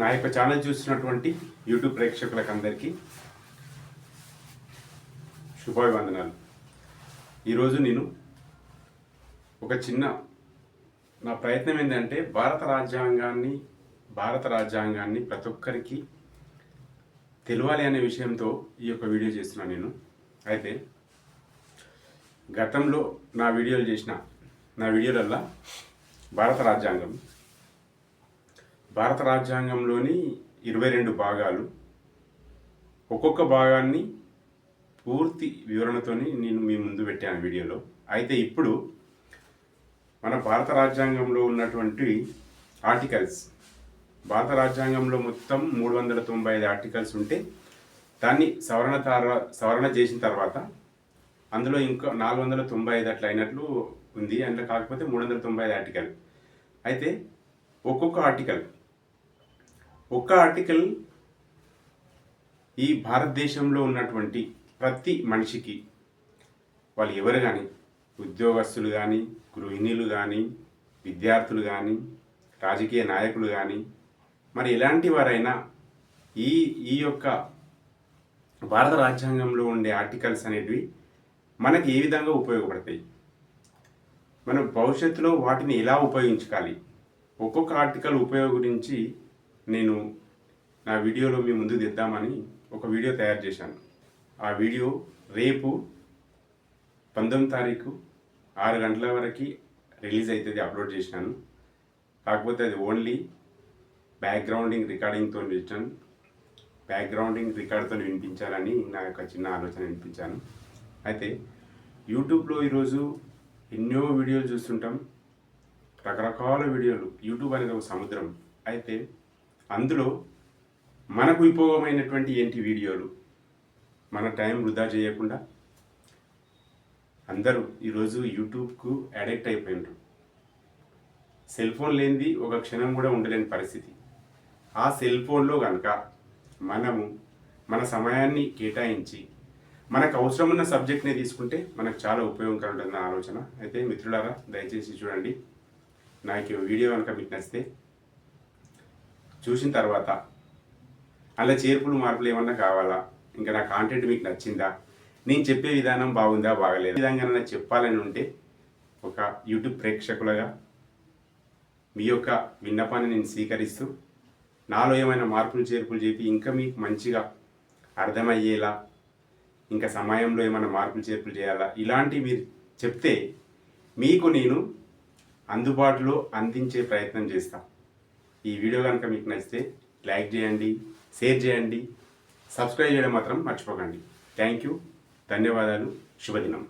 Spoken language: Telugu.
నా యొక్క ఛానల్ చూస్తున్నటువంటి యూట్యూబ్ ప్రేక్షకులకు అందరికీ శుభాభివందనాలు. ఈరోజు నేను ఒక చిన్న నా ప్రయత్నం ఏంటంటే భారత రాజ్యాంగాన్ని భారత రాజ్యాంగాన్ని ప్రతి ఒక్కరికి తెలియాలి అనే విషయంతో ఈ యొక్క వీడియో చేస్తున్నాను నేను. అయితే గతంలో నా వీడియోలు చేసిన నా వీడియోలల్లా భారత రాజ్యాంగం భారత రాజ్యాంగంలోని ఇరవై రెండు భాగాలు. ఒక్కొక్క భాగాన్ని పూర్తి వివరణతోని నేను మీ ముందు పెట్టాను వీడియోలో. అయితే ఇప్పుడు మన భారత రాజ్యాంగంలో ఉన్నటువంటి ఆర్టికల్స్. భారత రాజ్యాంగంలో మొత్తం మూడు వందల తొంభై ఐదు ఆర్టికల్స్ ఉంటే దాన్ని సవరణ తర్వా సవరణ చేసిన తర్వాత అందులో ఇంకా నాలుగు వందల తొంభై ఐదు అట్లా అయినట్లు ఉంది. అందులో కాకపోతే మూడు వందల తొంభై ఐదు ఆర్టికల్. అయితే ఒక్కొక్క ఆర్టికల్ ఒక్క ఆర్టికల్ ఈ భారతదేశంలో ఉన్నటువంటి ప్రతి మనిషికి వాళ్ళు ఎవరు కానీ ఉద్యోగస్తులు కానీ గృహిణులు కానీ విద్యార్థులు కానీ రాజకీయ నాయకులు కానీ మరి ఎలాంటి వారైనా ఈ ఈ యొక్క భారత రాజ్యాంగంలో ఉండే ఆర్టికల్స్ అనేటివి మనకి ఏ విధంగా ఉపయోగపడతాయి? మనం భవిష్యత్తులో వాటిని ఎలా ఉపయోగించుకోవాలి? ఒక్కొక్క ఆర్టికల్ ఉపయోగించి గురించి నేను నా వీడియోలో మీ ముందు తెద్దామని ఒక వీడియో తయారు చేశాను. ఆ వీడియో రేపు పంతొమ్మిది తారీఖు ఆరు గంటల వరకు రిలీజ్ అవుతుంది అప్లోడ్ చేశాను కాకపోతే అది ఓన్లీ బ్యాక్గ్రౌండింగ్ రికార్డింగ్తో చేశాను. బ్యాక్గ్రౌండింగ్ రికార్డ్తో వినిపించాలని నా యొక్క చిన్న ఆలోచన వినిపించాను. అయితే యూట్యూబ్లో ఈరోజు ఎన్నో వీడియోలు చూస్తుంటాం. రకరకాల వీడియోలు. యూట్యూబ్ అనేది ఒక సముద్రం. అయితే అందులో మనకు ఉపయోగమైనటువంటి ఏంటి వీడియోలు? మన టైం వృధా చేయకుండా అందరూ ఈరోజు యూట్యూబ్కు అడిక్ట్ అయిపోయినారు. సెల్ ఫోన్ లేనిది ఒక క్షణం కూడా ఉండలేని పరిస్థితి. ఆ సెల్ ఫోన్లో కనుక మనము మన సమయాన్ని కేటాయించి మనకు అవసరం ఉన్న సబ్జెక్ట్ని తీసుకుంటే మనకు చాలా ఉపయోగకరం ఉంటుందన్న ఆలోచన. అయితే మిత్రులారా దయచేసి చూడండి. నాకు వీడియో కనుక మీకు నచ్చితే చూసిన తర్వాత అలా చేర్పులు మార్పులు ఏమన్నా కావాలా? ఇంకా నా కాంటెంట్ మీకు నచ్చిందా? నేను చెప్పే విధానం బాగుందా బాగలేదు? విధంగా చెప్పాలని ఉంటే ఒక యూట్యూబ్ ప్రేక్షకులుగా మీ యొక్క విన్నపాన్ని నేను స్వీకరిస్తూ నాలో ఏమైనా మార్పులు చేర్పులు చెప్పి ఇంకా మీకు మంచిగా అర్థమయ్యేలా ఇంకా సమయంలో ఏమైనా మార్పులు చేర్పులు చేయాలా? ఇలాంటివి మీరు చెప్తే మీకు నేను అందుబాటులో అందించే ప్రయత్నం చేస్తాను ఈ వీడియో కనుక మీకు నచ్చితే లైక్ చేయండి షేర్ చేయండి సబ్స్క్రైబ్ చేయడం మాత్రం మర్చిపోకండి. థ్యాంక్ యూ ధన్యవాదాలు శుభదినం.